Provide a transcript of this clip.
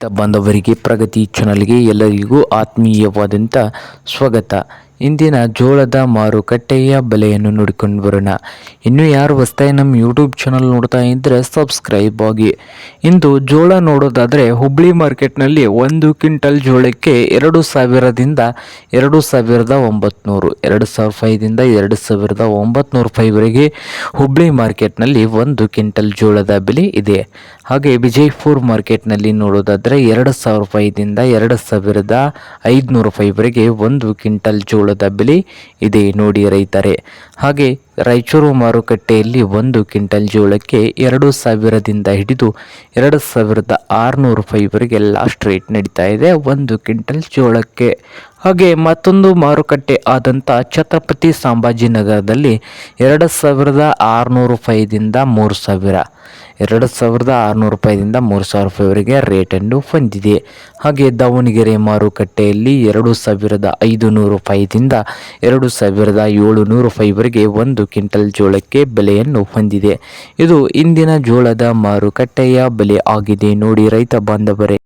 ರೈತ ಬಾಂಧವರಿಗೆ ಪ್ರಗತಿ ಚಾನಲ್ಗೆ ಎಲ್ಲರಿಗೂ ಆತ್ಮೀಯವಾದಂಥ ಸ್ವಾಗತ. ಇಂದಿನ ಜೋಳದ ಮಾರುಕಟ್ಟೆಯ ಬೆಲೆಯನ್ನು ನೋಡಿಕೊಂಡು ಬರೋಣ. ಇನ್ನು ಯಾರು ಹೊಸ್ತಾಗಿ ನಮ್ಮ ಯೂಟ್ಯೂಬ್ ಚಾನಲ್ ನೋಡ್ತಾ ಇದ್ದರೆ ಸಬ್ಸ್ಕ್ರೈಬ್ ಆಗಿ. ಇಂದು ಜೋಳ ನೋಡೋದಾದರೆ ಹುಬ್ಳಿ ಮಾರ್ಕೆಟ್ನಲ್ಲಿ ಒಂದು ಕ್ವಿಂಟಲ್ ಜೋಳಕ್ಕೆ ಎರಡು ಸಾವಿರದಿಂದ ಎರಡು ಸಾವಿರದ ಒಂಬತ್ನೂರು, ಎರಡು ಸಾವಿರ ರೂಪಾಯಿದಿಂದ ಎರಡು ಸಾವಿರದ ಒಂಬತ್ನೂರು ರೂಪಾಯಿವರೆಗೆ ಹುಬ್ಳಿ ಮಾರ್ಕೆಟ್ನಲ್ಲಿ ಒಂದು ಕ್ವಿಂಟಲ್ ಜೋಳದ ಬೆಲೆ ಇದೆ. ಹಾಗೆ ವಿಜಯಪುರ ಮಾರ್ಕೆಟ್ನಲ್ಲಿ ನೋಡೋದಾದರೆ ಎರಡು ಸಾವಿರ ರೂಪಾಯಿದಿಂದ ಎರಡು ಸಾವಿರದ ಐದುನೂರು ರೂಪಾಯಿವರೆಗೆ ಒಂದು ಕ್ವಿಂಟಲ್ ಜೋಳದ ಬೆಲೆ ಇದೆ ನೋಡಿ ರೈತರೇ. ಹಾಗೆ ರಾಯಚೂರು ಮಾರುಕಟ್ಟೆಯಲ್ಲಿ ಒಂದು ಕ್ವಿಂಟಲ್ ಜೋಳಕ್ಕೆ ಎರಡು ಸಾವಿರದಿಂದ ಹಿಡಿದು ಎರಡು ಸಾವಿರದ ಆರುನೂರು ರೂಪಾಯಿವರೆಗೆ ಲಾಸ್ಟ್ ರೇಟ್ ನಡೀತಾ ಇದೆ. ಒಂದು ಕ್ವಿಂಟಲ್ ಜೋಳಕ್ಕೆ ಹಾಗೆ ಮತ್ತೊಂದು ಮಾರುಕಟ್ಟೆ ಆದಂಥ ಛತ್ರಪತಿ ಸಂಭಾಜಿನಗರದಲ್ಲಿ ಎರಡು ಸಾವಿರದ ಆರುನೂರು ರೂಪಾಯಿದಿಂದ ಮೂರು ಸಾವಿರ, ಎರಡು ಸಾವಿರದ ಆರುನೂರು ರೂಪಾಯಿದಿಂದ ಮೂರು ಸಾವಿರ ರೂಪಾಯಿವರೆಗೆ ರೇಟನ್ನು ಹೊಂದಿದೆ. ಹಾಗೆ ದಾವಣಗೆರೆ ಮಾರುಕಟ್ಟೆಯಲ್ಲಿ ಎರಡು ಸಾವಿರದ ಐದು ನೂರು ರೂಪಾಯಿದಿಂದ ಎರಡು ಸಾವಿರದ ಏಳುನೂರು ರೂಪಾಯಿವರೆಗೆ ಒಂದು ಕ್ವಿಂಟಲ್ ಜೋಳಕ್ಕೆ ಬೆಲೆಯನ್ನು ಹೊಂದಿದೆ. ಇದು ಇಂದಿನ ಜೋಳದ ಮಾರುಕಟ್ಟೆಯ ಬೆಲೆ ಆಗಿದೆ. ನೋಡಿ ರೈತ ಬಾಂಧವರೇ.